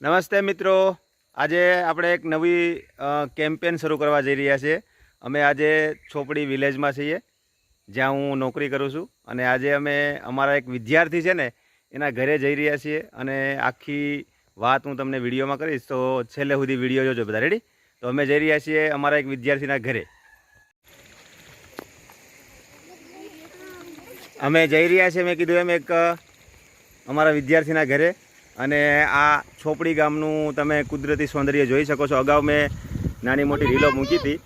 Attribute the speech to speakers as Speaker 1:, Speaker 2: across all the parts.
Speaker 1: નમસ્તે મિત્રો. આજે આપણે એક નવી કેમ્પેન શરૂ કરવા જઈ રહ્યા છીએ. અમે આજે છોપડી વિલેજમાં છીએ, જ્યાં હું નોકરી કરું છું. અને આજે અમે, અમારા એક વિદ્યાર્થી છે ને, એના ઘરે જઈ રહ્યા છીએ. અને આખી વાત હું તમને વિડીયોમાં કરીશ, તો છેલ્લે સુધી વીડિયો જોજો બધા. રેડી તો અમે જઈ રહ્યા છીએ અમારા એક વિદ્યાર્થીના ઘરે. અમે જઈ રહ્યા છીએ, મેં કીધું એમ એક અમારા વિદ્યાર્થીના ઘરે. અને આ છોપડી ગામનું તમે કુદરતી સૌંદર્ય જોઈ શકો છો. અગાઉ મેં નાની મોટી રીલો મૂકી હતી.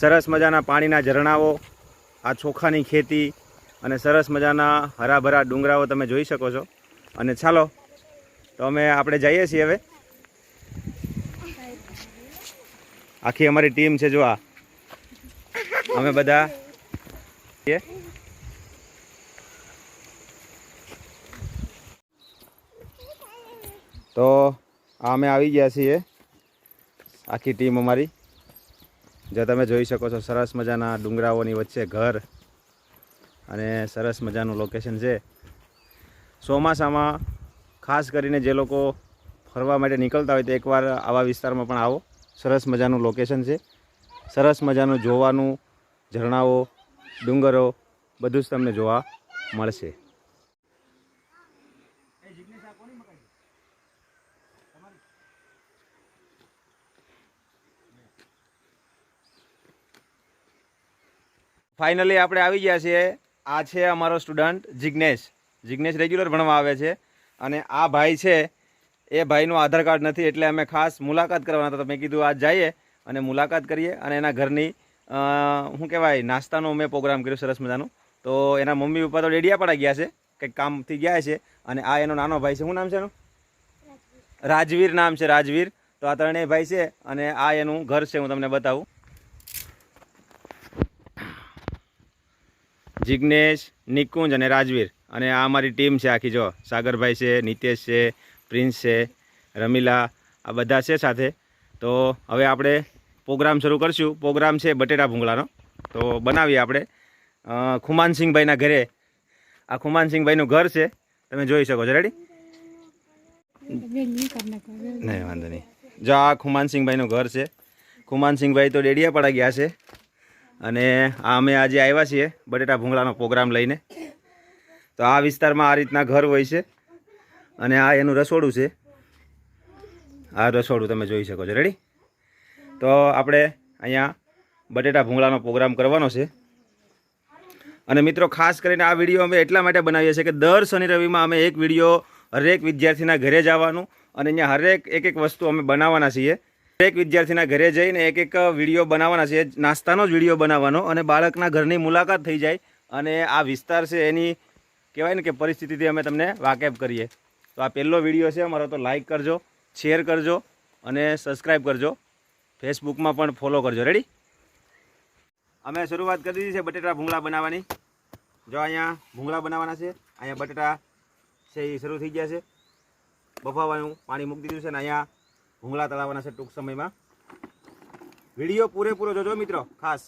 Speaker 1: સરસ મજાના પાણીના ઝરણાઓ, આ ચોખાની ખેતી અને સરસ મજાના હરાભરા ડુંગરાઓ તમે જોઈ શકો છો. અને ચાલો, તો અમે આપણે જઈએ છીએ હવે. આખી અમારી ટીમ છે, જો આ. અમે બધા તો અમે આવી ગયા છીએ. આખી ટીમ અમારી. જે તમે જોઈ શકો છો, સરસ મજાના ડુંગરાઓની વચ્ચે ઘર અને સરસ મજાનું લોકેશન છે. ચોમાસામાં ખાસ કરીને જે લોકો ફરવા માટે નીકળતા હોય તો એકવાર આવા વિસ્તારમાં પણ આવો. સરસ મજાનું લોકેશન છે. સરસ મજાનું જોવાનું ઝરણાઓ, ડુંગરો બધું જ તમને જોવા મળશે. ફાઇનલી આપણે આવી ગયા છીએ. આ છે અમારો સ્ટુડન્ટ જિજ્ઞેશ જિજ્ઞેશ રેગ્યુલર ભણવા આવે છે. અને આ ભાઈ છે એ ભાઈનું આધાર કાર્ડ નથી એટલે અમે ખાસ મુલાકાત કરવાના હતા. તો મેં કીધું આજ જઈએ અને મુલાકાત કરીએ અને એના ઘરની શું કહેવાય નાસ્તાનો મેં પ્રોગ્રામ કર્યો સરસ મજાનું. તો એના મમ્મી પપ્પા તો ડેડિયાપાડા ગયા છે કંઈક કામથી ગયા છે અને આ એનો નાનો ભાઈ છે. શું નામ છે એનું? રાજવીર નામ છે રાજવીર. તો આ ત્રણેય ભાઈ છે અને આ એનું ઘર છે હું તમને બતાવું. જિજ્ઞેશ નિકુંજ અને રાજવીર. અને આ અમારી ટીમ છે આખી, જો. સાગરભાઈ છે, નિતેશ છે, પ્રિન્સ છે, રમીલા, આ બધા છે સાથે. તો હવે આપણે પ્રોગ્રામ શરૂ કરશું. પ્રોગ્રામ છે બટેટા ભૂંગળાનો. તો બનાવીએ આપણે. ખુમાનસિંહભાઈના ઘરે. આ ખુમાનસિંહભાઈનું ઘર છે. તમે જોઈ શકો છો. રેડી નહીં, વાંધો નહીં. જો આ ખુમાનસિંહભાઈનું ઘર છે. ખુમાનસિંહભાઈ તો ડેડિયાપાડા ગયા છે. અને આ અમે આજે આવ્યા છીએ બટેટા ભૂંગળાનો પ્રોગ્રામ લઈને. તો આ વિસ્તારમાં આ રીતના ઘર હોય છે અને આ એનું રસોડું છે. આ રસોડું તમે જોઈ શકો છો. રેડી તો આપણે અહીંયા બટેટા ભૂંગળાનો પ્રોગ્રામ કરવાનો છે. અને મિત્રો, ખાસ કરીને આ વીડિયો અમે એટલા માટે બનાવીએ છીએ કે દર શનિ રવિમાં અમે એક વીડિયો હરેક વિદ્યાર્થીના ઘરે જવાનું અને અહીંયા હરેક એક એક વસ્તુ અમે બનાવવાના છીએ. દરેક વિદ્યાર્થીના ઘરે જઈને એક એક વીડિયો બનાવવાના છે. નાસ્તાનો જ વીડિયો બનાવવાનો અને બાળકના ઘરની મુલાકાત થઈ જાય અને આ વિસ્તાર છે એની કહેવાય ને કે પરિસ્થિતિથી અમે તમને વાકેફ કરીએ. તો આ પહેલો વીડિયો છે, અમારો તો લાઇક કરજો શેર કરજો અને સબસ્ક્રાઈબ કરજો. ફેસબુકમાં પણ ફોલો કરજો. રેડી અમે શરૂઆત કરી દીધી છે બટેટા ભૂંગળા બનાવવાની. જો અહીંયા ભૂંગળા બનાવવાના છે, અહીંયા બટેટા છે એ શરૂ થઈ ગયા છે. બફાવાનું પાણી મૂકી દીધું છે અને અહીંયા ભૂંગળા તળાવવાના છે ટૂંક સમયમાં. વીડિયો પૂરેપૂરો જોજો મિત્રો, ખાસ.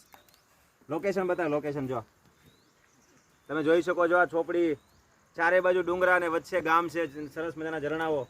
Speaker 1: લોકેશન બતાવે લોકેશન જો. તમે જોઈ શકો છો આ ચોપડી ચારે બાજુ ડુંગરા અને વચ્ચે ગામ છે, સરસ મજાના ઝરણાઓ.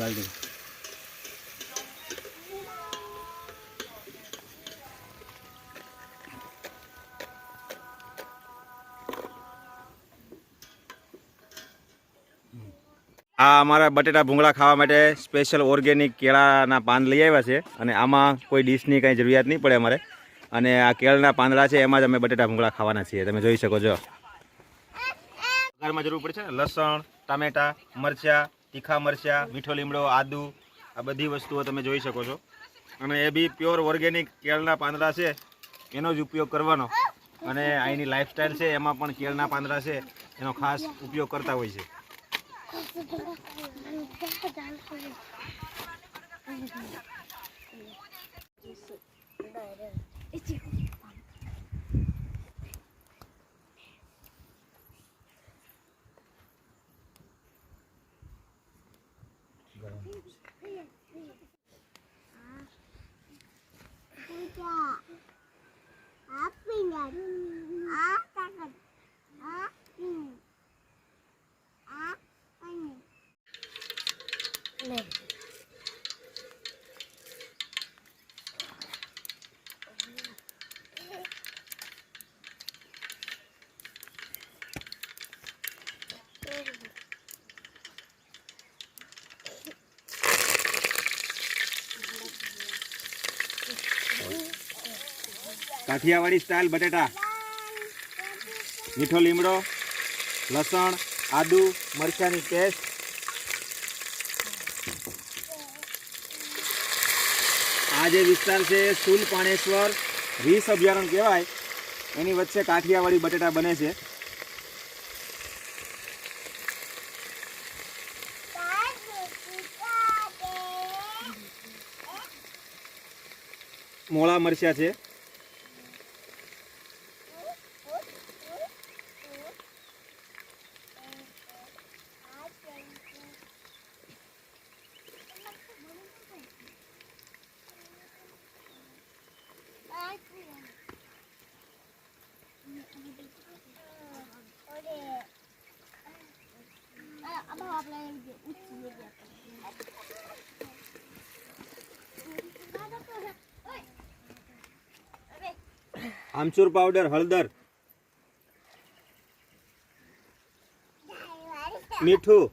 Speaker 1: બાલદી આ અમારા બટેટા ભૂંગળા ખાવા માટે સ્પેશિયલ ઓર્ગેનિક કેળાના પાન લઈ આવ્યા છે અને આમાં કોઈ ડીશની કાંઈ જરૂરિયાત નહીં પડે અમારે. અને આ કેળના પાંદડા છે એમાં જ અમે બટેટા ભૂંગળા ખાવાના છીએ. તમે જોઈ શકો છો. ઘરમાં જરૂર પડશે લસણ ટામેટા મરચાં તીખા મરચાં, મીઠો લીમડો, આદુ, આ બધી વસ્તુઓ તમે જોઈ શકો છો. અને એ બી પ્યોર ઓર્ગેનિક કેળના પાંદડા છે, એનો જ ઉપયોગ કરવાનો. અને અહીંની લાઈફસ્ટાઈલ છે, એમાં પણ કેળના પાંદડા છે, એનો ખાસ ઉપયોગ કરતા હોય છે. કાઠિયાવાડી સ્ટાઇલ બટેટા. મીઠો લીમડો, લસણ, આદુ, મરચાંની પેસ્ટ. આ જે વિસ્તાર છે, સુલ પાણેશ્વર વીસ અભયારણ્ય કહેવાય, એની વચ્ચે કાઠિયાવાડી બટેટા બને છે. મોળા મરચા છે. આમચૂર પાવડર હળદર. મીઠું.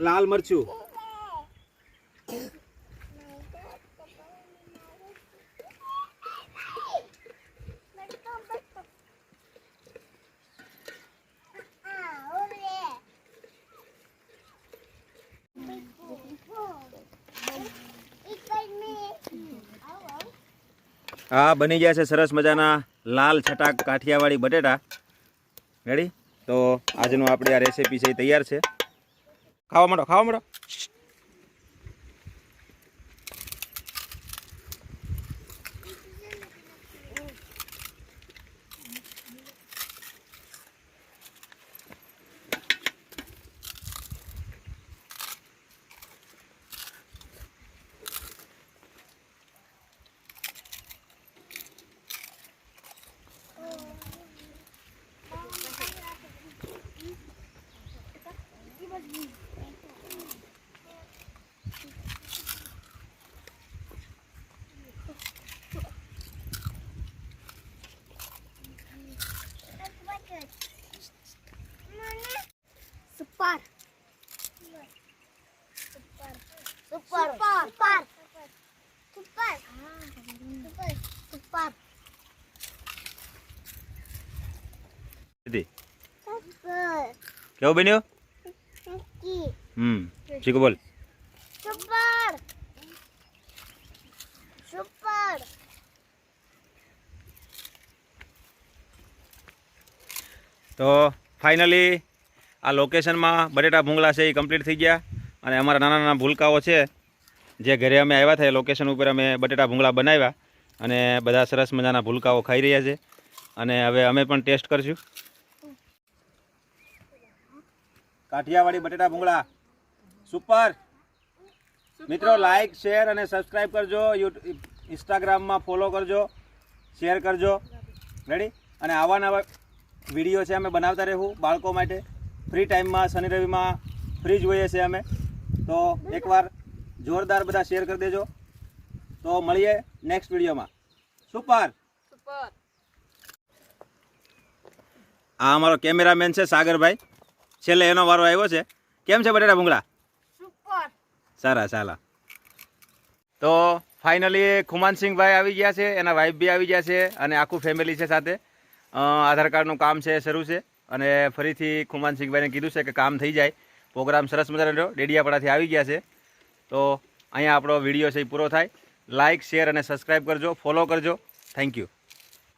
Speaker 1: લાલ મરચું. આ બની ગયા છે સરસ મજાના લાલ છટાક કાઠિયાવાડી બટેટા. રેડી તો આજનું આપણી આ રેસીપી છે એ તૈયાર છે. ખાવા માંડો ખાવા માંડો. કેવું બન્યું. હમ ચીકુ બોલ. તો ફાઇનલી આ લોકેશનમાં બટેટા ભૂંગળા છે એ કમ્પ્લીટ થઈ ગયા. અને અમારા નાના નાના ભૂલકાઓ છે. જે ઘરે અમે આવ્યા એ લોકેશન ઉપર અમે બટેટા ભૂંગળા બનાવ્યા અને બધા સરસ મજાના ભૂલકાઓ ખાઈ રહ્યા છે. અને હવે અમે પણ ટેસ્ટ કરશું. કાઠિયાવાડી બટેટા ભૂંગળા. સુપર. મિત્રો લાઈક શેર અને સબસ્ક્રાઈબ કરજો. યુટ્યુબ ઇન્સ્ટાગ્રામમાં ફોલો કરજો. શેર કરજો. રેડી અને આવા નવા વીડિયો છે અમે બનાવતા રહેવું બાળકો માટે. ફ્રી ટાઈમમાં શનિ રવિમાં ફ્રી જોઈએ છે અમે. તો એકવાર જોરદાર બધા શેર કરી દેજો. તો મળીએ નેક્સ્ટ વિડીયોમાં સુપર. આ અમારો કેમેરામેન છે સાગરભાઈ. છેલ્લે એનો વારો આવ્યો છે. કેમ છે બટેટા ભૂંગળા? સારા સારા. તો ફાઇનલી ખુમાનસિંહભાઈ આવી ગયા છે એના વાઈફ બી આવી ગયા છે અને આખું ફેમિલી છે સાથે. આધાર કાર્ડનું કામ છે શરૂ છે. અને ફરીથી ખુમાનસિંહભાઈને કીધું છે કે કામ થઈ જાય. પ્રોગ્રામ સરસ મજાનો ડેડિયાપાડાથી આવી ગયા છે. તો અહીંયા આપણો વીડિયો છે એ પૂરો થાય. લાઇક શેર અને સબસ્ક્રાઈબ કરજો. ફોલો કરજો. Thank you